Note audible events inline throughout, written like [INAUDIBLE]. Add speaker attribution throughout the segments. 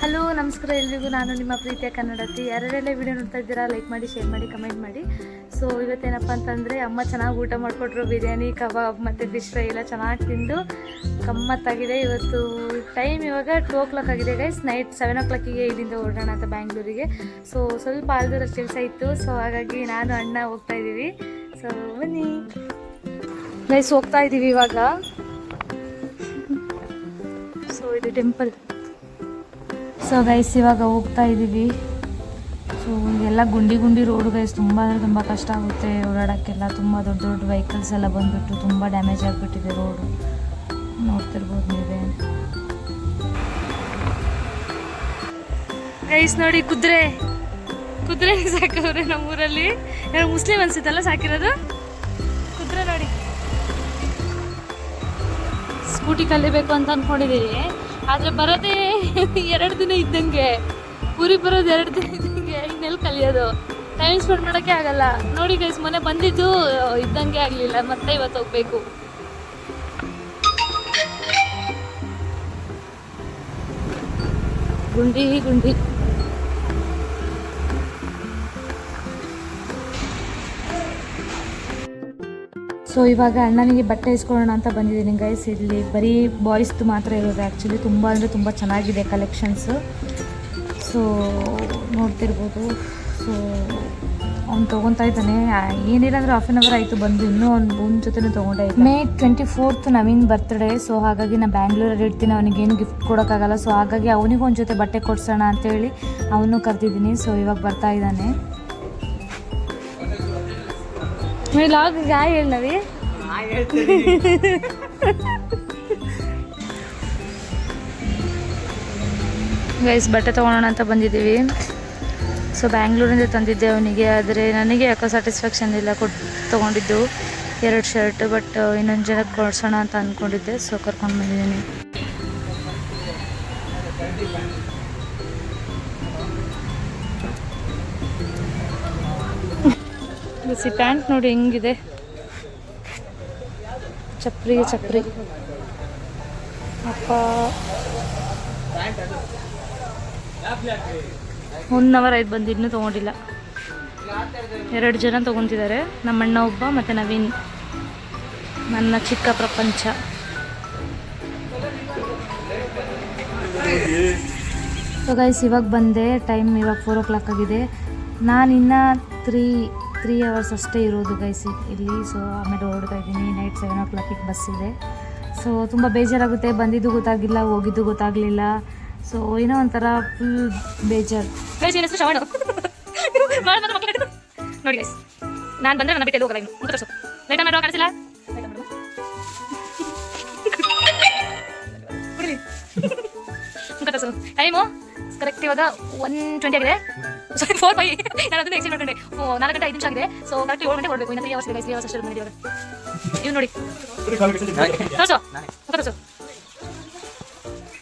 Speaker 1: Hello, ನಮಸ್ಕಾರ ಎಲ್ರಿಗೂ. ನಾನು ನಿಮ್ಮ ಪ್ರೀತಿಯ ಕನ್ನಡತಿ. ಯಾರ್ಯಾರೆಲ್ಲ ವಿಡಿಯೋ ನೋಡ್ತಾ ಇದ್ದೀರಾ? ಲೈಕ್ ಮಾಡಿ ಶೇರ್ ಮಾಡಿ ಕಮೆಂಟ್ ಮಾಡಿ. ಸೊ ಇವತ್ತೇನಪ್ಪ ಅಂತಂದರೆ, ಅಮ್ಮ ಚೆನ್ನಾಗಿ ಊಟ ಮಾಡಿಕೊಟ್ರು. ಬಿರಿಯಾನಿ, ಕಬಾಬ್ ಮತ್ತು ಫಿಶ್ ಫ್ರೈ ಎಲ್ಲ ಚೆನ್ನಾಗಿ ತಿಂದು ಗಮ್ಮತ್ತಾಗಿದೆ. ಇವತ್ತು ಟೈಮ್ ಇವಾಗ ಟೂ ಓ ಕ್ಲಾಕ್ ಆಗಿದೆ ಗೈಸ್ ನೈಟ್ ಸೆವೆನ್ ಓ ಕ್ಲಾಕಿಗೆ ಇಲ್ಲಿಂದ ಹೊರಡೋಣ ಅಂತ ಬ್ಯಾಂಗ್ಳೂರಿಗೆ ಸೊ ಸ್ವಲ್ಪ ಆಲ್ದೂರ ಕೆಲಸ ಇತ್ತು. ಸೊ ಹಾಗಾಗಿ ನಾನು, ಅಣ್ಣ ಹೋಗ್ತಾ ಇದ್ದೀವಿ. ಸೊ ಬನ್ನಿ. ಗೈಸ್ ಹೋಗ್ತಾ ಇದ್ದೀವಿ ಇವಾಗ. ಸೊ ಇದು ಟೆಂಪಲ್ ಸೊ ಗೈಸ್ ಇವಾಗ ಹೋಗ್ತಾ ಇದ್ದೀವಿ ಸೊ ಎಲ್ಲ ಗುಂಡಿ ಗುಂಡಿ ರೋಡ್ ಗೈಸ್ ತುಂಬ ಅಂದರೆ ತುಂಬ ಕಷ್ಟ ಆಗುತ್ತೆ ಓಡಾಡೋಕ್ಕೆಲ್ಲ. ತುಂಬ ದೊಡ್ಡ ದೊಡ್ಡ ವೆಹಿಕಲ್ಸ್ ಎಲ್ಲ ಬಂದುಬಿಟ್ಟು ತುಂಬ ಡ್ಯಾಮೇಜ್ ಆಗಿಬಿಟ್ಟಿದೆ ರೋಡು ನೋಡ್ತಿರ್ಬೋದು ನೀವೇ. ಗೈಸ್ ನೋಡಿ ಕುದುರೆ. ಕುದುರೆ [LAUGHS] ಸಾಕವ್ರೆ ನಮ್ಮೂರಲ್ಲಿ. ಮುಸ್ಲಿಮ್ ಅನ್ಸುತ್ತಲ್ಲ ಸಾಕಿರೋದು? ಕುದುರೆ ನೋಡಿ. ಸ್ಕೂಟಿ ಕಲಿಬೇಕು ಅಂತ ಅಂದ್ಕೊಂಡಿದ್ದೀವಿ ಆದರೆ ಬರೋದೇ ಎರಡು ದಿನ ಇದ್ದಂಗೆ. ಊರಿಗೆ ಬರೋದು ಎರಡು ದಿನ ಇದ್ದಂಗೆ. ಇನ್ನೆಲ್ಲಿ ಕಲಿಯೋದು. ಟೈಮ್ ಸ್ಪೆಂಡ್ ಮಾಡೋಕ್ಕೆ ಆಗಲ್ಲ. ನೋಡಿ ಗೈಸ್ ಮೊನ್ನೆ ಬಂದಿದ್ದು, ಇದ್ದಂಗೆ ಆಗಲಿಲ್ಲ. ಮತ್ತೆ ಇವತ್ತು ಹೋಗ್ಬೇಕು. ಗುಂಡಿ ಗುಂಡಿ. ಸೊ ಇವಾಗ ಅಣ್ಣನಿಗೆ ಬಟ್ಟೆ ಇಸ್ಕೊಳ್ಳೋಣ ಅಂತ ಬಂದಿದ್ದೀನಿ ಗೈಸ್ ಇಲ್ಲಿ ಬರೀ ಬಾಯ್ಸ್ದು ಮಾತ್ರ ಇರೋದು ಆ್ಯಕ್ಚುಲಿ ತುಂಬ ಅಂದರೆ ತುಂಬ ಚೆನ್ನಾಗಿದೆ ಕಲೆಕ್ಷನ್ಸು ಸೊ ನೋಡ್ತಿರ್ಬೋದು. ಸೊ ಅವ್ನು ತೊಗೊತಾ ಇದ್ದಾನೆ. ಏನಿಲ್ಲ ಅಂದ್ರೆ ಹಾಫ್ ಆನ್ ಅವರ್ ಆಯಿತು ಬಂದು. ಇನ್ನೂ ಒಂದು ಒಂದು ಜೊತೆ ತೊಗೊಂಡೆ May twenty fourth Naveen birthday so ಹಾಗಾಗಿ ನಾನು ಬ್ಯಾಂಗ್ಳೂರಲ್ಲಿ ಇರ್ತೀನಿ. ಅವನಿಗೇನು ಗಿಫ್ಟ್ ಕೊಡೋಕ್ಕಾಗಲ್ಲ. ಸೊ ಹಾಗಾಗಿ ಅವನಿಗೂ ಒಂದು ಜೊತೆ ಬಟ್ಟೆ ಕೊಡ್ಸೋಣ ಅಂತೇಳಿ ಅವನು ಕರೆದಿದ್ದೀನಿ. ಸೊ ಇವಾಗ ಬರ್ತಾ ಇದ್ದಾನೆ. ಗೈಸ್ ಬಟ್ಟೆ ತೊಗೊಳೋಣ ಅಂತ ಬಂದಿದ್ದೀವಿ. ಸೊ ಬ್ಯಾಂಗ್ಳೂರಿಂದ ತಂದಿದ್ದೆ ಅವನಿಗೆ ಆದರೆ ನನಗೆ ಯಾಕೋ ಸ್ಯಾಟಿಸ್ಫ್ಯಾಕ್ಷನ್ ಇಲ್ಲ ಕೊಟ್ಟು ತೊಗೊಂಡಿದ್ದು. ಎರಡು ಶರ್ಟ್ ಬಟ್ ಇನ್ನೊಂದು ಜನಕ್ಕೆ ಕೊಡ್ಸೋಣ ಅಂತ ಅಂದ್ಕೊಂಡಿದ್ದೆ ಸೊ ಕರ್ಕೊಂಡು ಬಂದಿದ್ದೀನಿ. ಬಿಸಿ ಪ್ಯಾಂಟ್ ನೋಡಿ ಹೆಂಗಿದೆ. ಚಪ್ರಿ ಚಪ್ರಿ. ಅಪ್ಪ. ಒನ್ ಅವರ್ ಆಯ್ತು ಬಂದು ಇನ್ನೂ ತೊಗೊಂಡಿಲ್ಲ. ಎರಡು ಜನ ತೊಗೊತಿದ್ದಾರೆ. ನಮ್ಮ ಅಣ್ಣ ಒಬ್ಬ ಮತ್ತು ನವೀನ್. ನನ್ನ ಚಿಕ್ಕ ಪ್ರಪಂಚ. ಸೊ ಗೈಸ್ ಇವಾಗ ಬಂದೆ. ಟೈಮ್ ಇವಾಗ ಫೋರ್ ಓ ಕ್ಲಾಕ್ ಆಗಿದೆ. ನಾನು ಇನ್ನೂ ತ್ರೀ ತ್ರೀ ಅವರ್ಸ್ ಅಷ್ಟೇ ಇರೋದು ಗೈಸ್ ಇಲ್ಲಿ. ಸೊ ಆಮೇಲೆ ಹೊರಡ್ತಾ ಇದ್ದೀನಿ. ನೈಟ್ ಸೆವೆನ್ ಓ ಕ್ಲಾಕಿಗೆ ಬಸ್ ಇದೆ. ಸೊ ತುಂಬ ಬೇಜಾರಾಗುತ್ತೆ. ಬಂದಿದ್ದು ಗೊತ್ತಾಗಿಲ್ಲ, ಹೋಗಿದ್ದು ಗೊತ್ತಾಗಲಿಲ್ಲ. ಸೊ ಏನೋ ಒಂಥರ ಫುಲ್ ಬೇಜಾರು. ನೋಡಿ ನಾನು ಬಂದರೆ ನನ್ನ ಟೈಮು ಕರೆಕ್ಟ್ ಇವಾಗ ಒನ್ ಟ್ವೆಂಟಿ ಆಗಿದೆ. ಸಾರಿ ಫೋರ್ ಫೈ ನಾನು ಅದನ್ನ ಮಾಡ್ಕೊಂಡೆ. ನಾಲ್ಕು ಗಂಟೆ ಐದು ನಿಮಿಷ ಆಗಿದೆ. ಸೊ ಕರೆಕ್ಟ್ ಏಳು ಗಂಟೆ ಇನ್ನು ತ್ರೀ ಅವರ್ಸ್ ತ್ರೀ ಅವರ್ಸ್ ಅಷ್ಟು ಇವಾಗ? ಇವ್ ನೋಡಿ. ತೋರಿಸು.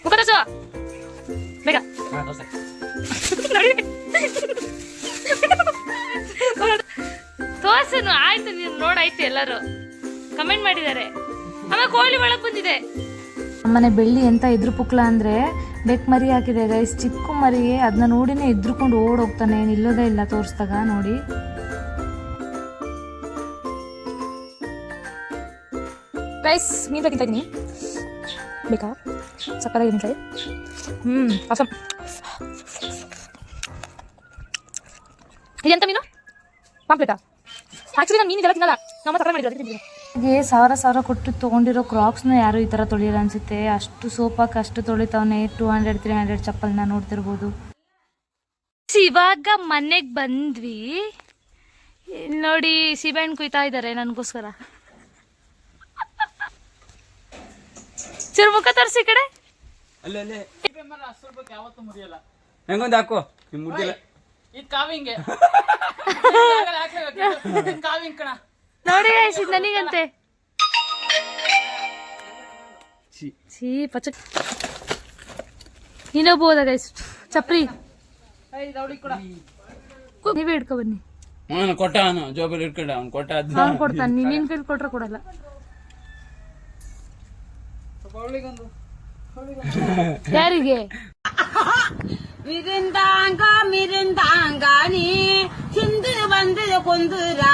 Speaker 1: ಮುಖ ಬೇಗ. ನೋಡಿ. ತೋರ್ಸನು ಆಯ್ತು ನೀನು ನೋಡಾಯ್ತು ಎಲ್ಲರೂ. ಕಮೆಂಟ್ ಮಾಡಿದ್ದಾರೆ. ಆಮೇಲೆ ಕೋಳಿ ಒಳಗೆ ಬಂದಿದೆ. ನಮ್ಮನೆ ಬೆಳ್ಳಿ ಎಂತ ಇದ್ರು ಪುಕ್ಲ ಅಂದ್ರೆ ಬೆಕ್ ಮರಿ ಹಾಕಿದೆ ಗೈಸ್ ಚಿಕ್ಕ ಮರಿ ಅದನ್ನ ನೋಡಿನೇ ಇದ್ರುಕೊಂಡು ಓಡ್ ಹೋಗ್ತಾನೆ ನಿಲ್ಲೋದೇ ಇಲ್ಲ ತೋರಿಸ್ದಾಗ ನೋಡಿ. ಗೈಸ್ ಮೀನು ಇದೀನಿ. ಬೇಕಾ? ಸಕ್ಕತ್ತಾಗಿ ಸರಿ ಹ್ಮ್ ಅಸಮ್ ಇದೆಂತ ಮೀನು? ಪಾಂಪ್ಲೆಟಾ? ಆಕ್ಚುಲಿ ನಾನು ಮೀನಿದೆಲ್ಲ ತಿನ್ನಲ್ಲ. ನಮ್ಮ ಸಕ್ಕರೆ ಮಾಡಿದ್ರು ಅದಕ್ಕೆ ತಿಂತೀನಿ ಹಾಗೆ ಸಾವಿರ ಸಾವಿರ ಕೊಟ್ಟು ತೊಗೊಂಡಿರೋ ಕ್ರಾಕ್ಸ್ನ ಯಾರು ಈ ಥರ ತೊಳಿಯಲ್ಲ ಅನಿಸುತ್ತೆ? ಅಷ್ಟು ಸೋಪಾಗಿ ಅಷ್ಟು ತೊಳಿತಾವನೆ ಟೂ ಹಂಡ್ರೆಡ್ ತ್ರೀ ಹಂಡ್ರೆಡ್ ಚಪ್ಪಲ್ನ ನೋಡ್ತಿರ್ಬೋದು. ಇವಾಗ ಮನೆಗೆ ಬಂದ್ವಿ. ನೋಡಿ ಸೀಬೆಹಣ್ಣು ಕುಯ್ತಾ ಇದ್ದಾರೆ ನನಗೋಸ್ಕರ. ಚೂರು ತರಿಸಿ ಈ ಕಡೆ.
Speaker 2: ಅಲ್ಲೇ ಅಲ್ಲೇ. ಹೆಂಗೊಂದು ಹಾಕು.
Speaker 3: ಇದು ಕಾವಿಂಗೆ ಕಾವಿಂಗ್ ಕಣ.
Speaker 1: ನೋಡಿ guys, ಇದ್ ನನಗಂತೆ
Speaker 2: ಛೀ.
Speaker 1: ಛೀ ಪಚ ಇನ್ನೊಬ್ಬ ಹೋದ ಗೈಸ್ ಚಪ್ರಿ ನೀವೇ ಹಿಡ್ಕೊ ಬನ್ನಿ
Speaker 2: ಅವನು ಕೊಟ್ಟ ಅವನು ಜೋಬಲ್ಲಿ ಇಟ್ಕೊಂಡ ಅವ್ನು ಕೊಟ್ಟ ಅದ್ನ
Speaker 1: ಅವ್ನು ಕೊಡ್ತಾನೆ ನೀನ್ ನಿನ್ ಕೈಲಿ ಕೊಟ್ರೆ ಕೊಡಲ್ಲ ಯಾರಿಗೆ
Speaker 4: மிருந்தாங்க மிருந்தாங்க நீ சிந்து வந்து கொந்துரா